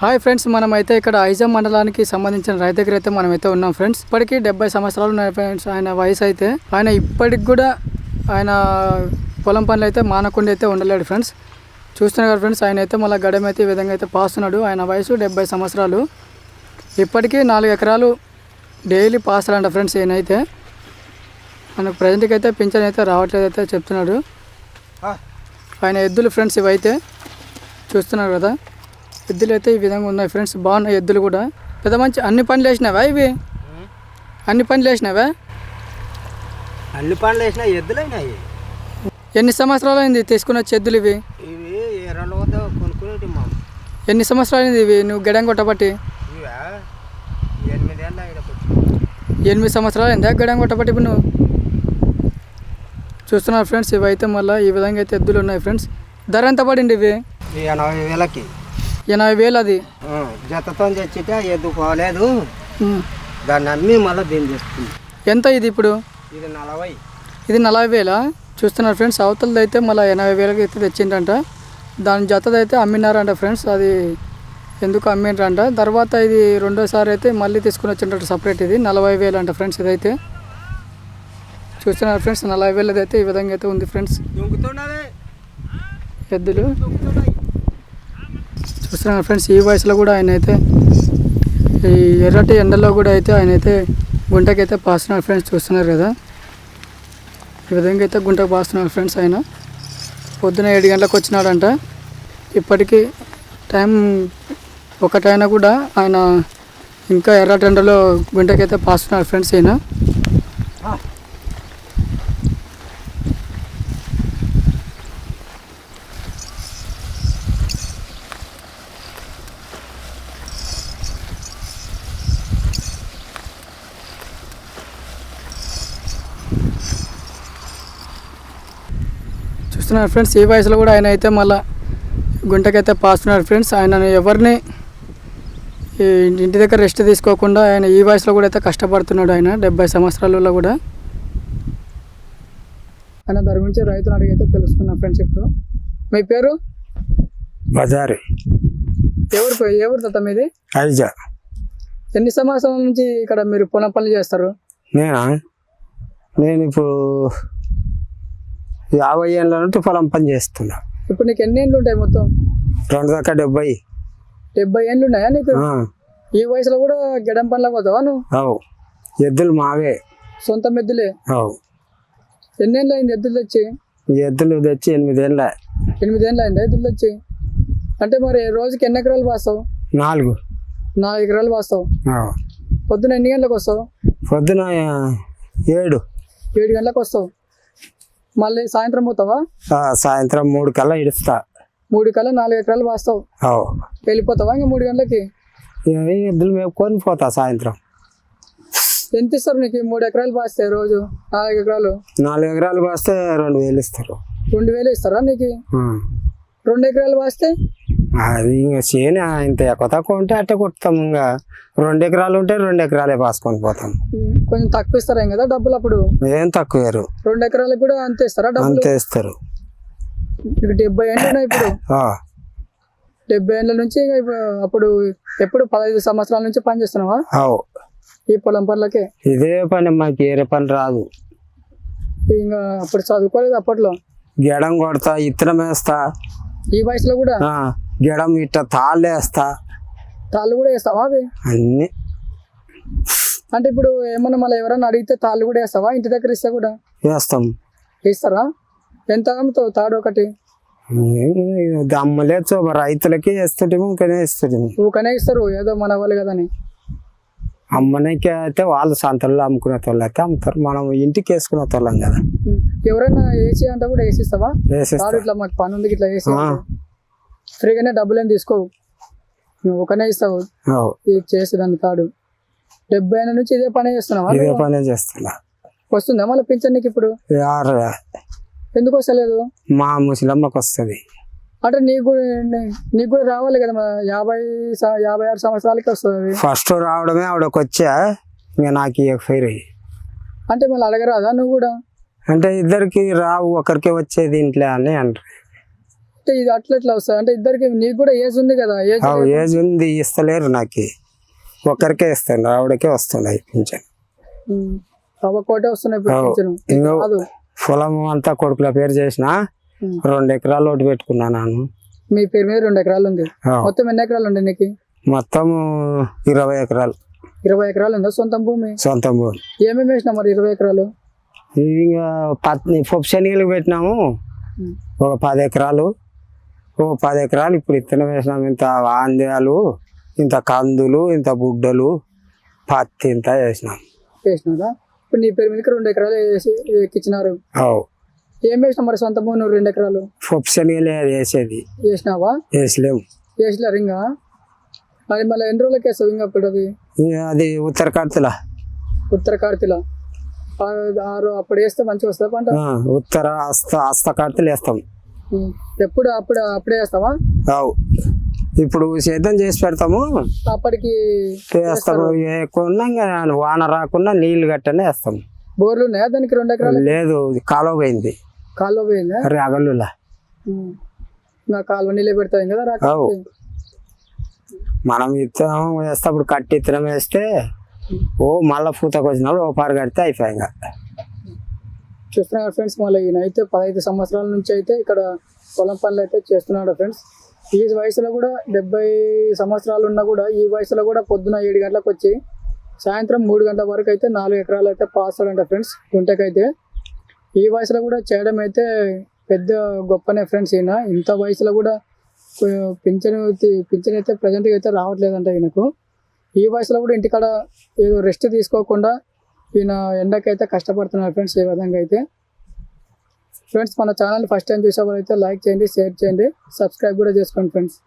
Hi friends మనం అయితే ఇక్కడ ఐజాం మండలానికి సంబంధించిన రైతు దగ్గర అయితే మనం అయితే ఉన్నాం ఫ్రెండ్స్. ఇప్పటికీ డెబ్బై సంవత్సరాలు ఉన్నాయి ఫ్రెండ్స్ ఆయన వయసు అయితే. ఆయన ఇప్పటికి కూడా ఆయన పొలం పనులు అయితే మానకుండా అయితే ఉండలేడు ఫ్రెండ్స్. చూస్తున్నారు కదా ఫ్రెండ్స్ ఆయన అయితే మళ్ళీ గడమ అయితే ఈ విధంగా అయితే పాస్తున్నాడు. ఆయన వయసు డెబ్బై సంవత్సరాలు. ఇప్పటికీ నాలుగు ఎకరాలు డైలీ పాస్తాడంట ఫ్రెండ్స్ ఈయనైతే మనకు ప్రజెంట్కి అయితే పింఛన్ అయితే రావట్లేదు అయితే చెప్తున్నాడు. ఆయన ఎద్దులు ఫ్రెండ్స్ ఇవైతే. చూస్తున్నారు కదా. ఎద్దులు అయితే ఈ విధంగా ఉన్నాయి ఫ్రెండ్స్. బాగున్నాయి ఎద్దులు కూడా. పెద్ద మంచి అన్ని పనులు వేసినావా ఇవి? అన్ని పనులు వేసినావా? అన్ని పనులు వేసినా ఎద్దులైనాయి ఎన్ని సంవత్సరాలు అయింది తీసుకున్న వచ్చి ఎద్దులు ఇవి? ఇవి ఎన్ని సంవత్సరాలు అయింది ఇవి? నువ్వు గడం కొట్టబట్టి. ఇవా? ఎనిమిది సంవత్సరాలు అయిందా గడం కొట్టబట్టి ఇప్పుడు నువ్వు? చూస్తున్నారు ఫ్రెండ్స్ ఇవైతే మళ్ళీ ఈ విధంగా అయితే ఎద్దులు ఉన్నాయి ఫ్రెండ్స్. ధర ఎంత పడింది ఇవి? ఎనభై వేలకి. ఎనభై వేలు అది. జతతో తెచ్చితే ఎద్దు పోలేదు. దాన్ని అమ్మి మళ్ళీ దీన్ని చేస్తుంది ఎంత ఇది ఇప్పుడు? ఇది నలభై. ఇది నలభై వేల? చూస్తున్నారు ఫ్రెండ్స్ అవతలది అయితే మళ్ళీ ఎనభై వేలకి అయితే తెచ్చిండంట దాని జతది అయితే అమ్మినారంట ఫ్రెండ్స్ అది ఎందుకు అమ్మిండ్రంట? తర్వాత ఇది రెండోసారి అయితే మళ్ళీ తీసుకుని వచ్చిండ్రట సపరేట్ ఇది నలభై వేలు అంట ఫ్రెండ్స్ ఇదైతే. చూస్తున్నారు ఫ్రెండ్స్ నలభై వేలది అయితే ఈ విధంగా అయితే ఉంది ఫ్రెండ్స్. ఎద్దులు? చూస్తున్నారు ఫ్రెండ్స్. ఈ వయసులో కూడా ఆయన అయితే ఈ ఎర్రటి ఎండలో కూడా అయితే ఆయన అయితే గుంటకైతే పాస్తున్నారు ఫ్రెండ్స్. చూస్తున్నారు కదా? ఈ విధంగా అయితే గుంటకు పాస్తున్నారు ఫ్రెండ్స్ ఆయన. పొద్దున ఏడు గంటలకు వచ్చినాడంట. ఇప్పటికీ టైం ఒకటైనా కూడా ఆయన ఇంకా ఎర్రటి ఎండలో గుంటకైతే పాస్తున్నారు ఫ్రెండ్స్ ఈయన. చూస్తున్నారు ఫ్రెండ్స్. ఈ వయసులో కూడా ఆయన అయితే మళ్ళా గుంటకైతే పాస్తున్నారు ఫ్రెండ్స్. ఆయన ఎవరిని ఇంటి దగ్గర రెస్ట్ తీసుకోకుండా ఆయన ఈ వయసులో కూడా అయితే కష్టపడుతున్నాడు ఆయన డెబ్బై సంవత్సరాలలో కూడా. ఆయన దాని గురించి రైతులు అడిగైతే తెలుసుకున్నాం ఫ్రెండ్స్ ఇప్పుడు. మీ పేరు? బజారి. ఎవరు ఊరు తాత మీది? ఐజా ఎన్ని సంవత్సరాల నుంచి ఇక్కడ మీరు పొలం పనులు చేస్తారు? నేనా? నేను ఇప్పుడు యాభై ఏళ్ళ నుండి పొలం పని చేస్తున్నా. ఇప్పుడు నీకు ఎన్ని ఏళ్ళు ఉంటాయి మొత్తం? రెండు దాకా డెబ్బై. డెబ్బై ఏళ్ళు ఉన్నాయా నీకు? ఈ వయసులో కూడా గెడం పనులకు పోతావా నువ్వు? అవు. ఎద్దులు మావే. సొంత మెద్దులే? అవు. ఎన్ని ఏళ్ళు అయింది ఎద్దులు తెచ్చి? ఎద్దులు తెచ్చి ఎనిమిదేళ్ళ ఎనిమిదేళ్ళు అయింది ఎద్దులు తెచ్చి? అంటే మరి రోజుకి ఎన్ని ఎకరాలు పాస్తావు నాలుగు. నాలుగు ఎకరాలు పాస్తావు. పొద్దున ఎన్ని గంటలకు వస్తావు? పొద్దున ఏడు. ఏడు గంటలకు వస్తావు. మళ్ళీ సాయంత్రం పోతావా? సాయంత్రం మూడు కల్లా ఇడుస్తా. మూడు కల్లా నాలుగు ఎకరాలు పాస్తావు అవు. వెళ్ళిపోతావా ఇంకా మూడు గంటలకి? ఎద్దులు మేపుకొని పోతా సాయంత్రం. ఎంత ఇస్తారు నీకు మూడు ఎకరాలు పాస్తే రోజు? నాలుగు ఎకరాలు? నాలుగు ఎకరాలు పాస్తే రెండు వేలు ఇస్తారు. రెండు వేలు ఇస్తారా నీకు. రెండు ఎకరాలు పాస్తే అది ఇంకా చేను ఇంత ఎక్కువ తక్కువ ఉంటే అట్టే కొడతాం ఇంకా రెండు ఎకరాలు ఉంటే రెండు ఎకరాలే పాసుకొని పోతాం. కొంచెం తక్కువ ఇస్తారేం కదా డబ్బులు అప్పుడు? ఏం తక్కువ రెండు ఎకరాలకు కూడా అంతే ఇస్తారా డబ్బులు? అంతే ఇస్తారు. డెబ్బై ఏళ్ళు ఉన్నాయి ఇప్పుడు? ఆ, డెబ్బై ఏళ్ళ నుంచి ఇంకా ఇప్పుడు అప్పుడు ఎప్పుడు? పదహైదు సంవత్సరాల నుంచి పని చేస్తున్నావా? అవు. ఈ పొలం పనులకే? ఇదే పని మాకు ఏరే పని రాదు. ఇంకా అప్పుడు చదువుకోలేదు అప్పట్లో? గెడం కొడతా ఇత్తనం వేస్తా. ఈ వయసులో కూడా? ఆ, గెడం ఇట్ట తాళ్ళు వేస్తా. తాళ్ళు కూడా వేస్తావా అవి? అన్ని. అంటే ఇప్పుడు ఏమన్నా మళ్ళీ ఎవరైనా అడిగితే తాళ్ళు కూడా వేస్తావా? ఇంటి దగ్గర ఇస్తే కూడా? వేస్తాం. ఇస్తారా ఎంత అమ్ముతావు తాడు ఒకటి? అమ్మలేదు రైతులకి వేస్తుంటేమో ఇంకనే ఇస్తుంటేమో ఊకనే ఇస్తారు ఏదో మన వాళ్ళు కదని అమ్మనికి అయితే వాళ్ళు సంతల్లో అమ్ముకునే వాళ్ళు అయితే అమ్ముతారు. మనం ఇంటికి వేసుకునే వాళ్ళం కదా. ఎవరైనా వేసి అంటే కూడా వేసిస్తావా? ఇట్లా మాకు పని ఉంది ఇట్లా వేసి. ఫ్రీగానే డబ్బులు ఏం తీసుకోవు. నువ్వు ఒకనే ఇస్తావు. ఇది చేసేదాన్ని తాడు డెబ్బై ఏళ్ళ నుంచి ఇదే పని చేస్తున్నావా? ఇదే నువ్వు? పనే చేస్తున్నా. వస్తుందా మళ్ళీ పింఛన్ నీకు ఇప్పుడు? ఎందుకు వస్తలేదు? మా ముసలమ్మకి వస్తుంది. అంటే నీకు కూడా నీకు కూడా రావాలి కదా మరి. యాభై యాభై ఆరు సంవత్సరాలకి వస్తుంది. ఫస్ట్ రావడమే ఆవిడకి వచ్చా ఇంకా నాకు ఇవ్వకపోయి అంటే మళ్ళీ అడగరాదా నువ్వు కూడా? అంటే ఇద్దరికి రావు ఒకరికి వచ్చేది ఇంట్లో అని అంటారు. అంటే ఇది అట్లా ఎట్లా వస్తుంది? అంటే ఇద్దరికి నీకు కూడా ఏజ్ ఉంది కదా ఏజ్ ఏజ్ ఉంది ఇస్తలేరు నాకు. ఒక్కరికే ఇస్తాను ఆవిడకే వస్తున్నాయి పింఛన్. కోటే వస్తున్నాయి పొలం అంతా కొడుకుల పేరు చేసిన. రెండు ఎకరాలు ఒకటి పెట్టుకున్నాను మీ పేరు మీద రెండు ఎకరాలు ఉంది. మొత్తం ఎన్ని ఎకరాలు ఉంది నీకు? మొత్తం ఇరవై ఎకరాలు. ఇరవై ఎకరాలు ఉందా సొంత భూమి? సొంత భూమి. ఏమేమి వేసినా మరి ఇరవై ఎకరాలు? ఇంకా పత్ని పప్పు శనగలు పెట్టినాము. ఒక పది ఎకరాలు. ఓ పది ఎకరాలు ఇప్పుడు ఇత్తనం వేసినాము ఇంత ఆంద్యాలు ఇంత కందులు ఇంత బుడ్డలు పత్తి ఇంత వేసినాం. వేసినారా? ఇప్పుడు నీ పేరు మీదకి రెండు ఎకరాలు వేసి ఎక్కించినారు అవు. ఏం వేసినా మరి సొంత భూమి నువ్వు రెండు ఎకరాలు? పప్పు శనగలే వేసేది. వేసినావా? వేసలేము వేసలేరు ఇంకా? అది మళ్ళీ ఎన్ని రోజులకి వేస్తావు ఇంకా ఇప్పుడు అది? అది ఉత్తర కడతల ఉత్తర కార్తీల ఆరు అప్పుడు వేస్తే మంచిగా వస్తుంది పంట? ఉత్తర అస్త అస్త కడతలు వేస్తాం. ఎప్పుడు అప్పుడు అప్పుడే వేస్తావా అవు. ఇప్పుడు సేద్యం చేసి పెడతాము. అప్పటికి వేస్తాము ఎక్కువ ఇంకా వాన రాకుండా నీళ్ళు కట్టనే వేస్తాం. బోర్లు ఉన్నాయా దానికి రెండు ఎకరాలు? లేదు కాలువ పోయింది. కాలువ పోయిందా? రగలులా. ఇంకా కాలువ నీళ్ళే పెడతాయి కదా అవు. మనం ఇత్తనం వేస్తప్పుడు కట్టి ఇత్తనం వేస్తే ఓ మళ్ళా పూతకు వచ్చినప్పుడు ఓ పారు కడితే అయిపోయాయి చూస్తున్నాడు ఫ్రెండ్స్? మళ్ళీ ఈయన అయితే పదహైదు సంవత్సరాల నుంచి అయితే ఇక్కడ పొలం పనులు అయితే చేస్తున్నాడు ఫ్రెండ్స్. ఈ వయసులో కూడా డెబ్బై సంవత్సరాలు ఉన్నా కూడా ఈ వయసులో కూడా పొద్దున ఏడు గంటలకు వచ్చి సాయంత్రం మూడు గంటల వరకు అయితే నాలుగు ఎకరాలు అయితే పాస్తాడంట ఫ్రెండ్స్ గుంటకైతే. ఈ వయసులో కూడా చేయడం అయితే పెద్ద గొప్పనే ఫ్రెండ్స్ ఈయన. ఇంత వయసులో కూడా పింఛను పింఛన్ అయితే ప్రజెంట్గా అయితే రావట్లేదంట ఈయనకు. ఈ వయసులో కూడా ఇంటికాడ ఏదో రెస్ట్ తీసుకోకుండా ఈయన ఎండకైతే కష్టపడుతున్నారు ఫ్రెండ్స్ ఏ విధంగా అయితే. ఫ్రెండ్స్ మన ఛానల్ ఫస్ట్ టైం చూసే లైక్ చేయండి షేర్ చేయండి సబ్స్క్రైబ్ కూడా చేసుకోండి ఫ్రెండ్స్.